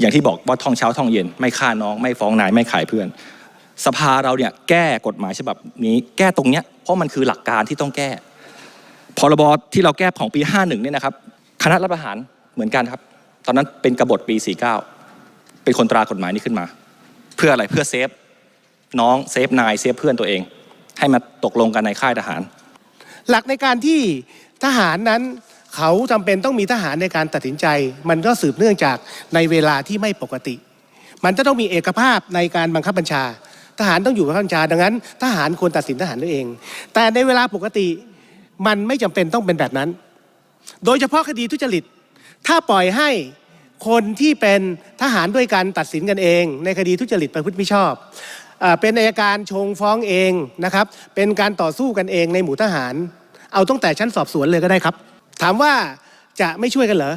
อย่างที่บอกว่าท่องเช้าท่องเย็น ไม่ฆ่าน้อง ไม่ฟ้องนายไม่ขายเพื่อน สภาเราเนี่ยแก้กฎหมายฉบับนี้แก้ตรงเนี้ยเพราะมันคือหลักการที่ต้องแก้พรบที่เราแก้ของปี 51เนี่ยนะครับคณะรัฐประหารเหมือนกันครับ ตอนนั้นเป็นกบฏปี 49 เป็นคนตรากฎหมายนี้ขึ้นมา เพื่ออะไรเพื่อเซฟน้องเซฟนายเซฟเพื่อนตัวเอง ให้มาตกลงกันในค่ายทหาร หลักในการที่ทหารนั้น เขาจำเป็นต้องมีทหารในการตัดสินใจ มันก็สืบเนื่องจากในเวลาที่ไม่ปกติ มันจะต้องมีเอกภาพในการบังคับบัญชา ทหารต้องอยู่กับบัญชา ดังนั้น ทหารควรตัดสินทหารด้วยเอง แต่ในเวลาปกติมันไม่จำเป็นต้องเป็นแบบนั้น โดยเฉพาะคดีทุจริต ถ้าปล่อยให้คนที่เป็นทหารด้วยกันตัดสินกันเอง ในคดีทุจริตประพฤติมิชอบเป็นอายการชงฟ้องเองนะครับ เป็นการต่อสู้กันเองในหมู่ทหาร เอาตั้งแต่ชั้นสอบสวนเลยก็ได้ครับ ถามว่าจะไม่ช่วยกันเหรอ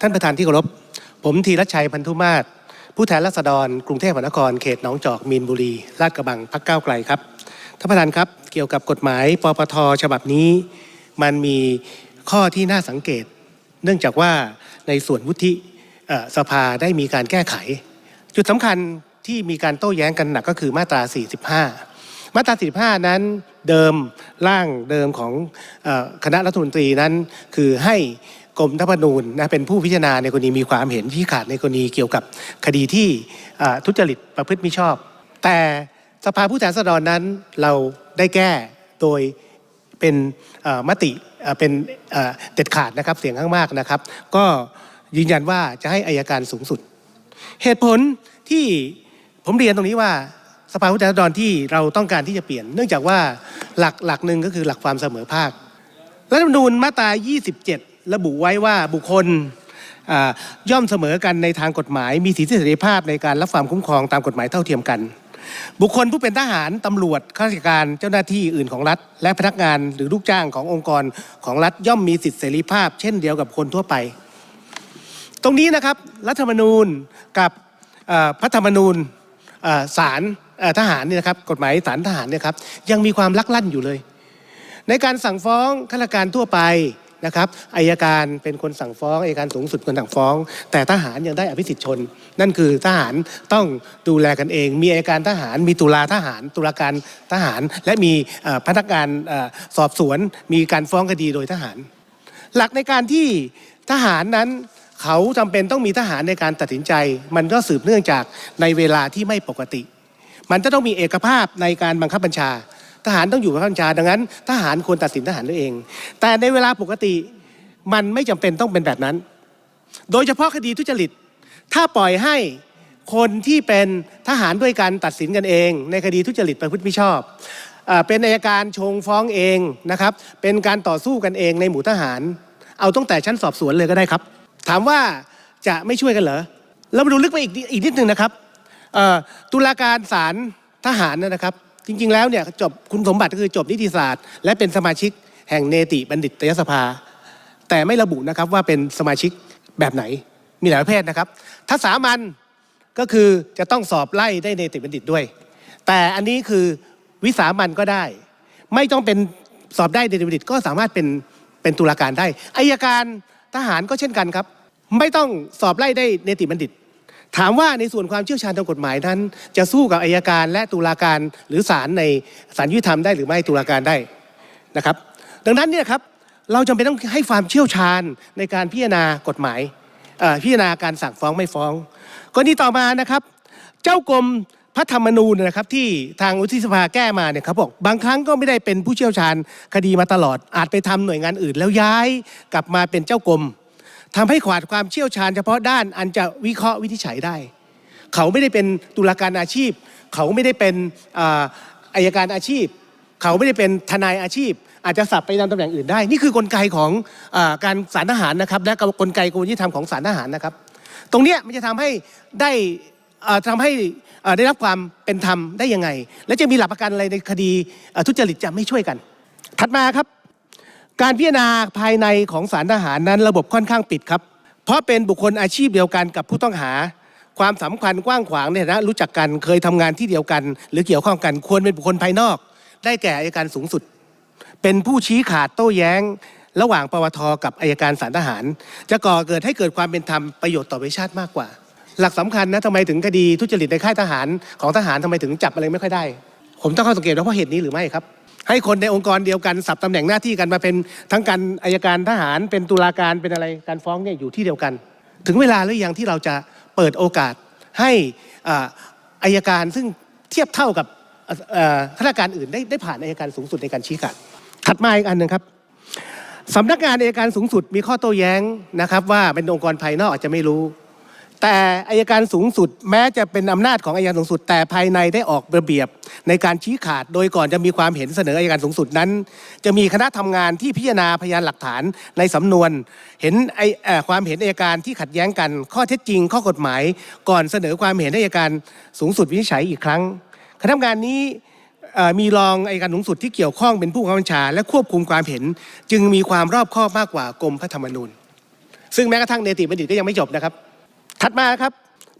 ท่านประธานที่เคารพ ผมธีรชัยพันธุมาศ ผู้แทนราษฎร กรุงเทพมหานคร เขตหนองจอก มีนบุรี ลาดกระบัง พักก้าวไกลครับ ท่านประธานครับ เกี่ยวกับกฎหมาย ปปท ฉบับนี้ มันมีข้อที่น่าสังเกต เนื่องจากว่าในส่วนวุฒิสภาได้มีการแก้ไข จุดสำคัญที่มีการโต้แย้งกันหนักก็คือมาตรา 45 มาตรา 45 นั้นเดิมร่างเดิมของคณะรัฐมนตรีนั้น คือให้กรมธรรมนูญนะเป็นผู้พิจารณาในกรณีมีความเห็นที่ขาดในกรณีเกี่ยวกับคดีที่ทุจริตประพฤติมิชอบ แต่สภาผู้แทนราษฎรนั้นเราได้แก้โดยเป็นมติเป็นเอ่อเด็ดขาดนะครับเสียงข้างมากนะครับ ก็ยืนยันว่าจะให้อายการสูงสุด เหตุผลที่ผมเรียนตรงนี้ว่าสภาผู้แทนราษฎรที่เราต้องการที่จะเปลี่ยน เนื่องจากว่าหลักหลักหนึ่งก็คือหลักความเสมอภาครัฐธรรมนูญมาตรา 27 ระบุไว้ว่าบุคคลย่อมเสมอกันในทางกฎหมาย มีสิทธิเสรีภาพในการรับความคุ้มครองตามกฎหมายเท่าเทียมกัน บุคคลผู้เป็นทหาร ตำรวจข้าราชการเจ้าหน้าที่อื่นของรัฐ และพนักงานหรือลูกจ้างขององค์กรของรัฐย่อมมีสิทธิเสรีภาพ เช่นเดียวกับคนทั่วไป ตรงนี้นะครับรัฐธรรมนูญกับพระธรรมนูญเอ่อศาลทหารนี่นะครับกฎหมายศาลทหารเนี่ยครับยังมีความลักลั่นอยู่เลย ในการสั่งฟ้องข้าราชการทั่วไปนะครับอายการเป็นคนสั่งฟ้องอายการสูงสุดคนสั่งฟ้อง แต่ทหารยังได้อภิสิทธิชน นั่นคือทหารต้องดูแลกันเอง มีอายการทหาร มีตุลาทหาร ตุลาการทหาร และมีพนักงานสอบสวน มีการฟ้องคดีโดยทหาร หลักในการที่ทหารนั้น เขาจำเป็นต้องมีทหารในการตัดสินใจ มันก็สืบเนื่องจากในเวลาที่ไม่ปกติ มันจะต้องมีเอกภาพในการบังคับบัญชา ทหารต้องอยู่กังคับบัญชา ดังนั้น ทหารควรตัดสินทหารด้วยเอง แต่ในเวลาปกติมันไม่จำเป็นต้องเป็นแบบนั้น โดยเฉพาะคดีทุจริต ถ้าปล่อยให้คนที่เป็นทหารด้วยกันตัดสินกันเอง ในคดีทุจริตประพฤติมิชอบเอ่อเป็นอายการชงฟ้องเองนะครับ เป็นการต่อสู้กันเองในหมู่ทหาร เอาตั้งแต่ชั้นสอบสวนเลยก็ได้ครับ ถามว่าจะไม่ช่วยกันเหรอเรามาดูลึกไปอีกอีกนิดนึงนะครับตุลาการศาลทหารนยนะครับ จริง ๆ แล้วเนี่ยจบคุณสมบัติก็คือจบนิติศาสตร์ และเป็นสมาชิกแห่งเนติบัณฑิตยสภา แต่ไม่ระบุนะครับว่าเป็นสมาชิกแบบไหนมีหลายประเภทนะครับ ถ้าสามัญก็คือจะต้องสอบไล่ได้เนติบัณฑิตด้วย แต่อันนี้คือวิสามันก็ได้ ไม่ต้องเป็นสอบได้เนติบัณฑิตก็สามารถเป็นเป็นตุลาการได้อายการ ทหารก็เช่นกันครับ ไม่ต้องสอบไล่ได้เนติบัณฑิต ถามว่าในส่วนความเชี่ยวชาญทางกฎหมายนั้น จะสู้กับอายการและตุลาการหรือศาลในศาลยุติธรรมได้หรือไม่ตุลาการได้นะครับ ดังนั้นเนี่ยครับเราจำเป็นต้องให้ความเชี่ยวชาญในการพิจารณากฎหมายพิจารณาการสั่งฟ้องไม่ฟ้องกรณีต่อมานะครับ เจ้ากรม พระธรรมนูญนะครับที่ทางวุฒิสภาแก้มาเนี่ยครับบอกบางครั้งก็ไม่ได้เป็นผู้เชี่ยวชาญคดีมาตลอด อาจไปทำหน่วยงานอื่น แล้วย้ายกลับมาเป็นเจ้ากรมทำให้ขาดความเชี่ยวชาญเฉพาะด้านอันจะวิเคราะห์วินิจฉัยได้ เขาไม่ได้เป็นตุลาการอาชีพ เขาไม่ได้เป็นอาอายการอาชีพ เขาไม่ได้เป็นทนายอาชีพ อาจจะสับไปตามตำแหน่งอื่นได้ นี่คือกลไกของอการสารทหารนะครับและกลไกกระบวนการยุติธรรมของสารทหารนะครับ ตรงนี้มันจะทำให้ได้ อ่าทำให้ได้รับความเป็นธรรมได้ยังไง และจะมีหลักประกันอะไรในคดีทุจริตจะไม่ช่วยกัน ถัดมาครับ การพิจารณาภายในของสารทหารนั้นระบบค่อนข้างปิดครับ เพราะเป็นบุคคลอาชีพเดียวกันกับผู้ต้องหาความสำคัญกว้างขวางเนี่ยนะรู้จักกันเคยทำงานที่เดียวกัน หรือเกี่ยวข้องกันควรเป็นบุคคลภายนอก ได้แก่อายการสูงสุด เป็นผู้ชี้ขาดโต้แย้ง ระหว่างปวทกับอายการสารทหาร จะก่อเกิดให้เกิดความเป็นธรรมประโยชน์ต่อประเทศชาติมากกว่า หลักสำคัญนะทำไมถึงคดีทุจริตในค่ายทหารของทหารทำไมถึงจับอะไรไม่ค่อยได้ ผมต้องเข้าสังเกตว่าเพราะเหตุนี้หรือไม่ครับ ให้คนในองค์กรเดียวกันสับตำแหน่งหน้าที่กันมาเป็นทั้งการอายการทหารเป็นตุลาการเป็นอะไรการฟ้องเนี่ยอยู่ที่เดียวกัน ถึงเวลาหรือยังที่เราจะเปิดโอกาสให้อ่าอายการซึ่งเทียบเท่ากับข้าราชการอื่นได้ได้ผ่านอายการสูงสุดในการชี้ขาดถัดมาอีกอันหนึ่งครับสำนักงานอายการสูงสุดมีข้อโต้แย้งนะครับ ว่าเป็นองค์กรภายนอกอาจจะไม่รู้ แต่อายการสูงสุดแม้จะเป็นอำนาจของอายการสูงสุด แต่ภายในได้ออกระเบียบ ในการชี้ขาดโดยก่อนจะมีความเห็นเสนออายการสูงสุดนั้น จะมีคณะทำงานที่พิจารณาพยานหลักฐานในสำนวน เห็นไอความเห็นอายการที่ขัดแย้งกัน ข้อเท็จจริง ข้อกฎหมาย ก่อนเสนอความเห็นอายการสูงสุดวินิจฉัยอีกครั้ง คณะทำงานนี้มีรองอัยการสูงสุดที่เกี่ยวข้องเป็นผู้บังคับบัญชา และควบคุมความเห็น จึงมีความรอบคอบมากกว่ากรมพระธรรมนูญ ซึ่งแม้กระทั่งเนติบัณฑิตก็ยังไม่จบนะครับ ถัดมาครับ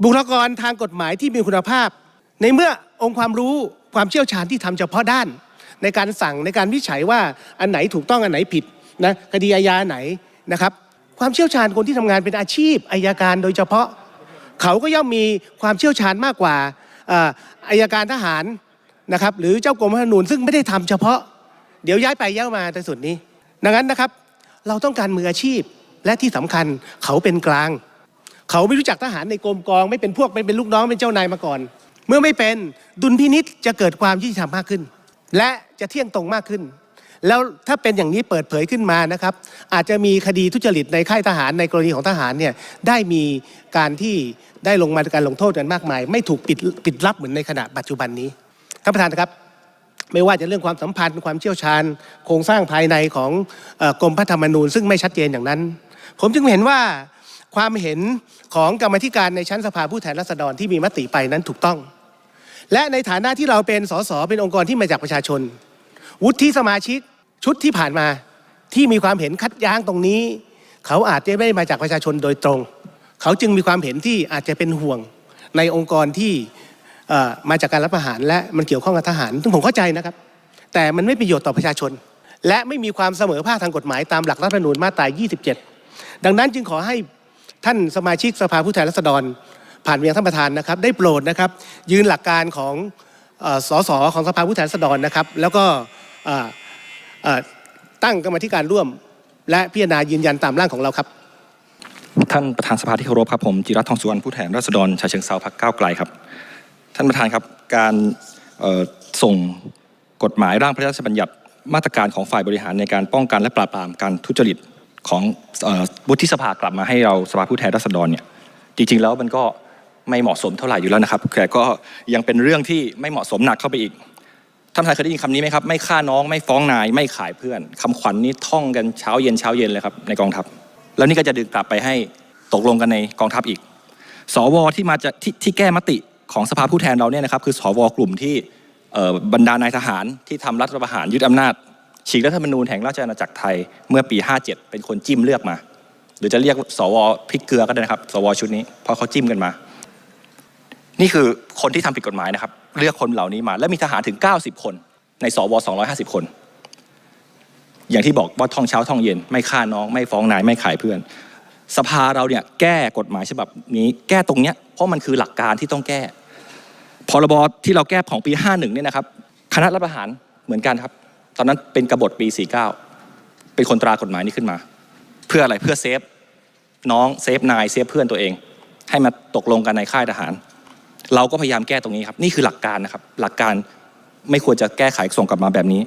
บุคลากรทางกฎหมายที่มีคุณภาพ ในเมื่อองค์ความรู้ความเชี่ยวชาญที่ทำเฉพาะด้าน ในการสั่งในการวิจัยว่าอันไหนถูกต้องอันไหนผิดนะคดีอาญาไหนนะครับ ความเชี่ยวชาญคนที่ทำงานเป็นอาชีพอายการโดยเฉพาะ เขาก็ย่อมมีความเชี่ยวชาญมากกว่าอายการทหารนะครับ หรือเจ้ากรมธนูญซึ่งไม่ได้ทำเฉพาะ เดี๋ยวย้ายไปย้ายมาในส่วนนี้ ดังนั้นนะครับ เราต้องการมืออาชีพและที่สำคัญเขาเป็นกลาง เขาไม่รู้จักทหารในกรมกอง ไม่เป็นพวกไม่เป็นลูกน้องเป็นเจ้านายมาก่อน เมื่อไม่เป็นดุลพินิษจะเกิดความยุติธรรมมากขึ้น และจะเที่ยงตรงมากขึ้น แล้วถ้าเป็นอย่างนี้เปิดเผยขึ้นมานะครับ อาจจะมีคดีทุจริตในค่ายทหารในกรณีของทหารเนี่ยได้มีการที่ได้ลงมาการลงโทษกันมากมาย ไม่ถูกปิดปิดลับเหมือนในขณะปัจจุบันนี้ท่านประธานนะครับไม่ว่าจะเรื่องความสัมพันธ์ความเชี่ยวชาญ โครงสร้างภายในของอกรมพระธรรมนูญ ซึ่งไม่ชัดเจนอย่างนั้น ผมจึงเห็นว่า ความเห็นของกรรมธิการในชั้นสภาผู้แทนราษฎรที่มีมติไปนั้นถูกต้อง และในฐานะที่เราเป็นสสเป็นองค์กรที่มาจากประชาชน วุฒิสมาชิกชุดที่ผ่านมาที่มีความเห็นคัดย้างตรงนี้ เขาอาจจะไม่ได้มาจากประชาชนโดยตรง เขาจึงมีความเห็นที่อาจจะเป็นห่วงในองค์กรที่มาจากการรับประหารและมันเกี่ยวข้องกับทหารซึ่งผมเข้าใจนะครับ แต่มันไม่ประโยชน์ต่อประชาชน และไม่มีความเสมอภาคทางกฎหมายตามหลักรัฐธรรมนูญมาตรา 27 ดังนั้นจึงขอให้ ท่านสมาชิกสภาผู้แทนราษฎร ผ่านไปยังท่านประธานนะครับ ได้โปรดนะครับ ยืนหลักการของอ่อสสของสภาผู้แทนราษฎรนะครับ แล้วก็ตั้งกรรมธิการร่วม และพิจารณายืนยันตามร่างของเราครับ ท่านประธานสภาที่เคารพครับผมจิรัตทองสุวรรณผู้แทนราษฎรชาเชิงเซาพักก้าวไกลครับ ท่านประธานครับการส่งกฎหมายร่างพระราชบัญญัติมาตรการของฝ่ายบริหารในการป้องกันและปราบปรามการทุจริต ของวุฒิสภากลับมาให้เราสภาผู้แทนราษฎรเนี่ยจริงๆแล้วมันก็ไม่เหมาะสมเท่าไหร่อยู่แล้วนะครับแต่ก็ยังเป็นเรื่องที่ไม่เหมาะสมหนักเข้าไปอีกท่านประธานเคยได้ยินคำนี้ไหมครับ ไม่ฆ่าน้องไม่ฟ้องนาย ไม่ขายเพื่อนคำขวัญนี้ท่องกันเช้าเย็นเช้าเย็นเลยครับในกองทัพ แล้วนี่ก็จะดึงกลับไปให้ตกลงกันในกองทัพอีก สวที่มาจากที่ที่แก้มติของสภาผู้แทนเราเนี่ยนะครับคือสวกลุ่มที่บรรดานายทหารที่ทำรัฐประหารยึดอำนาจ ฉีกรัฐธรรมนูญแห่งราชอาณาจักรไทยเมื่อปี 57 เป็นคนจิ้มเลือกมา หรือจะเรียกสวพริกเกลือก็ได้นะครับ สวชุดนี้เพราะเขาจิ้มกันมา นี่คือคนที่ทำผิดกฎหมายนะครับ เลือกคนเหล่านี้มา และมีทหารถึง 90 คนในสว250 คน อย่างที่บอกว่าท่องเช้าท่องเย็น ไม่ฆ่าน้องไม่ฟ้องนายไม่ขายเพื่อน สภาเราเนี่ยแก้กฎหมายฉบับนี้ แก้ตรงเนี้ยเพราะมันคือหลักการที่ต้องแก้พรบที่เราแก้ของปี 51เนี่ยนะครับ คณะรัฐประหารเหมือนกันครับ ตอนนั้นเป็นกบฏปี 49 เป็นคนตรากฎหมายนี้ขึ้นมา เพื่ออะไรเพื่อเซฟน้องเซฟนายเซฟเพื่อนตัวเอง ให้มาตกลงกันในค่ายทหาร เราก็พยายามแก้ตรงนี้ครับ นี่คือหลักการนะครับ หลักการไม่ควรจะแก้ไขส่งกลับมาแบบนี้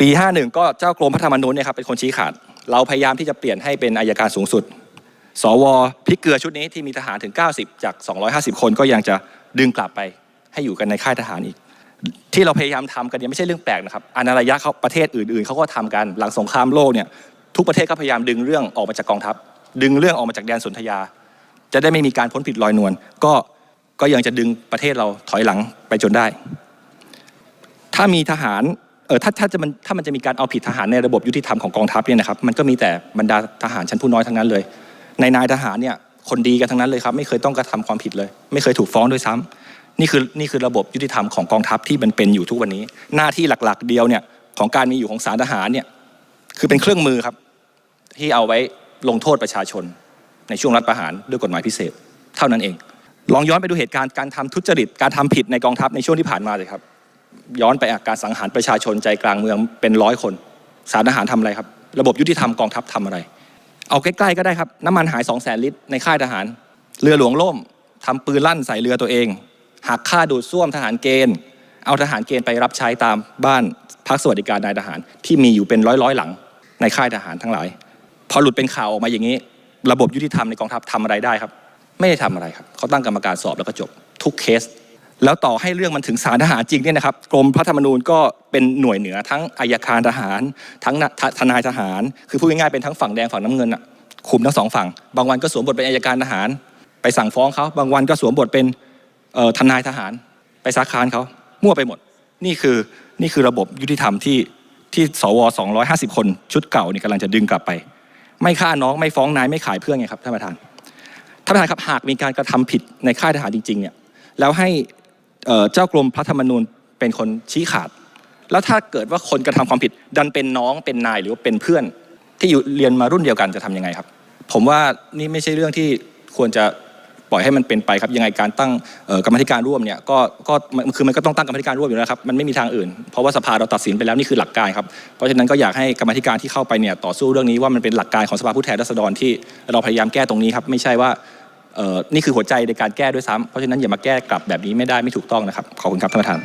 ปี 51 ก็เจ้ากรมพระธรรมนูญเนี่ยครับเป็นคนชี้ขาด เราพยายามที่จะเปลี่ยนให้เป็นอายการสูงสุด สวพลิกเกลือชุดนี้ที่มีทหารถึง 90 จาก 250 คนก็ยังจะดึงกลับไปให้อยู่กันในค่ายทหารอีก ที่เราพยายามทำกันเนี่ยไม่ใช่เรื่องแปลกนะครับอนาระยะเขาประเทศอื่นๆเขาก็ทำกันหลังสงครามโลกเนี่ยทุกประเทศก็พยายามดึงเรื่องออกมาจากกองทัพ ดึงเรื่องออกมาจากแดนสนธยา จะได้ไม่มีการพ้นผิดลอยนวลก็ก็ยังจะดึงประเทศเราถอยหลังไปจนได้ ถ้ามีทหารเออถ้าถ้าจะมันถ้ามันจะมีการเอาผิดทหารในระบบยุติธรรมของกองทัพเนี่ยนะครับมันก็มีแต่บรรดาทหารชั้นผู้น้อยทั้งนั้นเลย ในนายทหารเนี่ยคนดีกันทั้งนั้นเลยครับ ไม่เคยต้องกระทำความผิดเลย ไม่เคยถูกฟ้องด้วยซ้ำ นี่คือนี่คือระบบยุติธรรมของกองทัพที่มันเป็นอยู่ทุกวันนี้ หน้าที่หลักๆ เดียวเนี่ยของการมีอยู่ของสารทหารเนี่ยคือเป็นเครื่องมือครับ ที่เอาไว้ลงโทษประชาชน ในช่วงรัฐประหารด้วยกฎหมายพิเศษ เท่านั้นเอง ลองย้อนไปดูเหตุการณ์การทำทุจริตการทำผิดในกองทัพในช่วงที่ผ่านมาเลยครับ ย้อนไปอาการสังหารประชาชนใจกลางเมืองเป็นร้อยคน สารทหารทำอะไรครับ ระบบยุติธรรมกองทัพทำอะไร เอาใกล้ๆก็ได้ครับน้ำมันหาย2 0 0แสนลิตรในค่ายทหาร เรือหลวงล่มทำปืนลั่นใส่เรือตัวเอง หักค่าดูดซ่วมทหารเกณฑ์ เอาทหารเกณฑ์ไปรับใช้ตามบ้านพักสวัสดิการนายทหาร ที่มีอยู่เป็นร้อยๆหลังในค่ายทหารทั้งหลาย พอหลุดเป็นข่าวออกมาอย่างนี้ ระบบยุติธรรมในกองทัพทำอะไรได้ครับ ไม่ได้ทำอะไรครับเขาตั้งกรรมการสอบแล้วก็จบทุกเคส แล้วต่อให้เรื่องมันถึงศาลทหารจริงเนี่ยนะครับกรมพระธรรมนูญก็เป็นหน่วยเหนือทั้งอายการทหาร ทั้งทนายทหาร คือพูดง่ายๆเป็นทั้งฝั่งแดงฝั่งน้ำเงินอะคุมทั้งสองฝั่ง บางวันก็สวมบทเป็นอายการทหาร ไปสั่งฟ้องเขาบางวันก็สวมบทเป็น ทนายทหารไปซักค้านเขามั่วไปหมด นี่คือนี่คือระบบยุติธรรมที่ที่สว250 คนชุดเก่านี่กำลังจะดึงกลับไป ไม่ฆ่าน้องไม่ฟ้องนายไม่ขายเพื่อนไงครับท่านประธานท่านประธานครับหากมีการกระทำผิดในค่ายทหารจริงๆเนี่ยแล้วให้เจ้ากรมพระธรรมนูญเป็นคนชี้ขาด แล้วถ้าเกิดว่าคนกระทำความผิดดันเป็นน้องเป็นนายหรือว่าเป็นเพื่อน ที่อยู่เรียนมารุ่นเดียวกันจะทำยังไงครับ ผมว่านี่ไม่ใช่เรื่องที่ควรจะ ปล่อยให้มันเป็นไปครับยังไงการตั้งกรรมธิการร่วมเนี่ยก็ก็คือมันก็ต้องตั้งกรรมธิการร่วมอยู่แล้วครับมันไม่มีทางอื่น เพราะว่าสภาเราตัดสินไปแล้วนี่คือหลักการครับเพราะฉะนั้นก็อยากให้กรรมธิการที่เข้าไปเนี่ยต่อสู้เรื่องนี้ว่ามันเป็นหลักการของสภาผู้แทนราษฎรที่เราพยายามแก้ตรงนี้ครับไม่ใช่ว่านี่คือหัวใจในการแก้ด้วยซ้ำเพราะฉะนั้นอย่ามาแก้กลับแบบนี้ไม่ได้ไม่ถูกต้องนะครับขอบคุณครับท่านประธาน